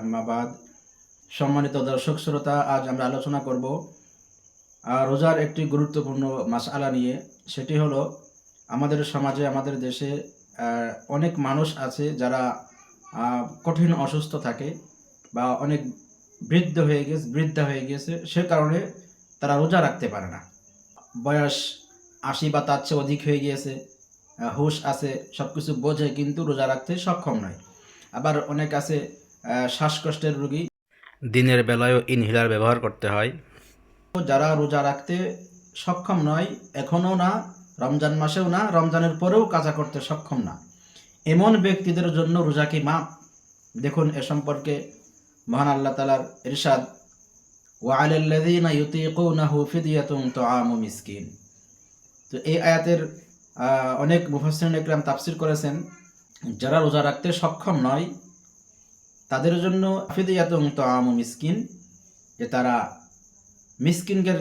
আম্মাবাদ সম্মানিত দর্শক শ্রোতা, আজ আমরা আলোচনা করব রোজার একটি গুরুত্বপূর্ণ মাসআলা নিয়ে। সেটি হলো, আমাদের সমাজে, আমাদের দেশে অনেক মানুষ আছে যারা কঠিন অসুস্থ থাকে বা অনেক বৃদ্ধ হয়ে গেছে, বৃদ্ধা হয়ে গেছে, সে কারণে তারা রোজা রাখতে পারে না। বয়স আশি বা তার চেয়ে অধিক হয়ে গিয়েছে হুশ আছে সব কিছু বোঝে, কিন্তু রোজা রাখতে সক্ষম নয়। আবার অনেক আছে শ্বাসকষ্টের রোগী। দিনের বেলায়ও ইনহেলার ব্যবহার করতে হয়। যারা রোজা রাখতে সক্ষম নয় এখনও না রমজান মাসেও না রমজানের পরেও কাজা করতে সক্ষম না। এমন ব্যক্তিদের জন্য রোজা কি মাপ দেখুন এ সম্পর্কে মহান আল্লাহ তালার ইরশাদ। ওয়ালাল্লাযীনা ইউতীকুনাহু ফিদিয়াতুন তুআমু মিসকিন। তো এই আয়াতের অনেক মুফাসসিরিন একরাম তাফসীর করেছেন। যারা রোজা রাখতে সক্ষম নয়, তাদের জন্য ফিদিয়াতুন তুআমু মিসকিন, যে তারা মিসকিনদের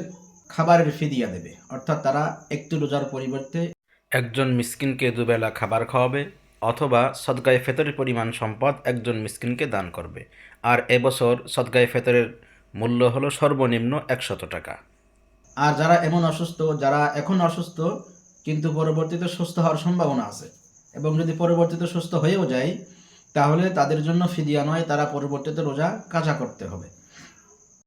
খাবারের ফিদিয়া দেবে। অর্থাৎ তারা একটু রোজার পরিবর্তে একজন মিসকিনকে দুবেলা খাবার খাওয়াবে, অথবা সদগায়ে ফেতরের পরিমাণ সম্পদ একজন মিসকিনকে দান করবে। আর এবছর সদগায়ে ফেতরের মূল্য হলো সর্বনিম্ন একশত টাকা। আর যারা এমন অসুস্থ, যারা এখন অসুস্থ, কিন্তু পরবর্তীতে সুস্থ হওয়ার সম্ভাবনা আছে এবং যদি পরবর্তীতে সুস্থ হয়েও যায়, তাহলে তাদের জন্য ফিদিয়া নয়, তারা পরবর্তীতে রোজা কাজা করতে হবে।